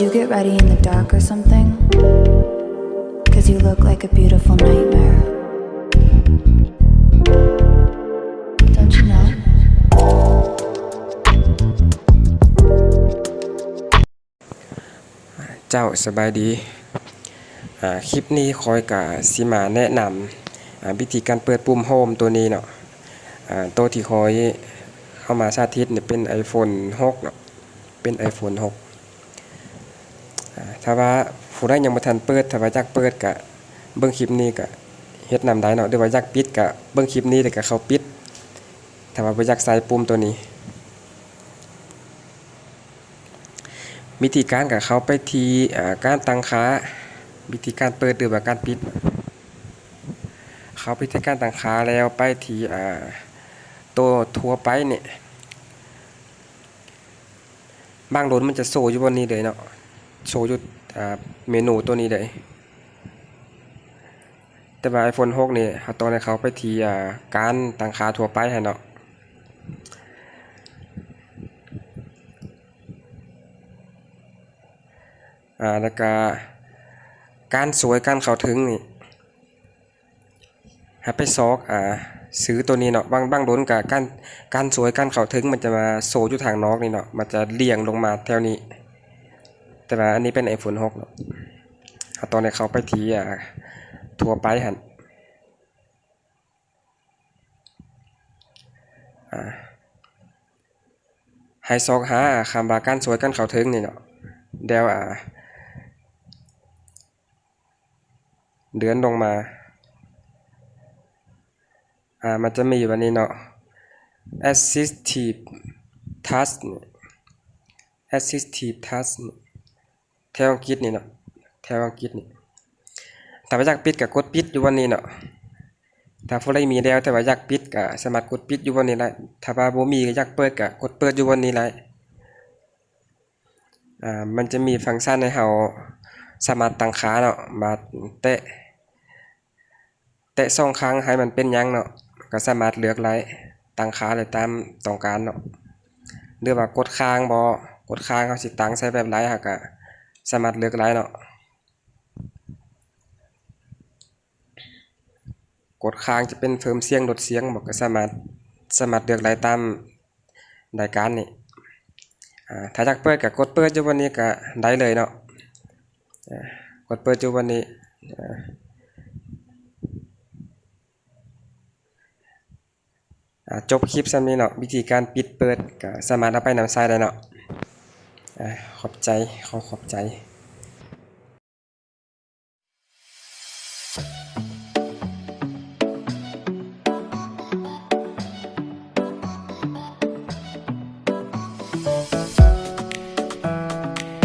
you get ready in the dark or something? Cause you look like a beautiful nightmare. Don't you know? เจ้าสบายดี คลิปนี้คอยกับสิมาแนะนำวิธีการเปิดปุ่มโฮมตัวนี้เนาะตัวที่คอยเอามาสาธิตเนี่ยเป็น iPhone 6เนาะเป็น iPhone 6 ถ้าว่าผู้ใดยังบ่ทันเปิด ถ้าว่าอยากเปิดก็เบิ่งคลิปนี้ก็เฮ็ดนำได้เนาะหรือว่าอยากปิดก็เบิ่งคลิปนี้แล้วก็เข้าปิด ถ้าว่าบ่อยากใส่ปุ่มตัวนี้ วิธีการกับเขาไปที่อ่าการตั้งค่าวิธีการเปิดหรือว่าการปิด เขาไปที่การตั้งค่าแล้วไปที่อ่าตัวทั่วไปเนี่ยบางรถมันจะโซอยู่บนนี้เลยเนาะ โชว์อยู่เมนูตัวนี้เลยแต่ว่า iPhone 6นี่เขาต้องให้เขาไปที่การตั้งค่าทั่วไปให้เนาะอ่าแล้วก็การสวยการเข้าถึงนี่ให้ไปซอกอ่าซื้อตัวนี้เนาะบางบางโดนกับการการสวยการเข้าถึงมันจะมาโซอยู่ทางนอกนี่เนาะมันจะเลี่ยงลงมาแถวนี้ แต่ว่าอันนี้เป็น iPhone 6เนาะตอนนี้เขาไปทีอ่าทั่วไปหันให้ซอกหาคำว่าการสวยการเขาถึงนี่เนาะเดี๋ยวอ่าเดือนลงมา อ่า มันจะมีวันนี้เนาะ assistive task assistive task แถวอังกฤษนี่เนาะแถวอังกฤษนี่ถ้าว่าอยากปิดก็กดปิดอยู่วันนี้เนาะถ้าผู้ใดมีแล้วแต่ว่าอยากปิดก็สามารถกดปิดอยู่วันนี้ได้ถ้าว่าบ่มีก็อยากเปิดก็กดเปิดอยู่วันนี้ได้อ่ามันจะมีฟังก์ชันให้เราสามารถตั้งค่าเนาะมาแตะแตะสองครั้งให้มันเป็นยังเนาะก็สามารถเลือกไรตั้งค่าได้ตามต้องการเนาะหรือว่ากดค้างบ่กดค้างเขาสิตั้งใช้แบบไลท์ฮะก็ สามารถเลือกไลท์เนาะกดค้างจะเป็นเพิ่มเสียงลดเสียงบอกก็สามารถสามารถเลือกไลท์ตามรายการนี่ถ้าอยากเปิดก็กดเปิดอยู่วันนี้ก็ได้เลยเนาะกดเปิดอยู่วันนี้จบคลิปซ้ำนี้เนาะวิธีการปิดเปิดก็สามารถเอาไปนำใช้ได้เนาะ ขอบใจขอขอบใจ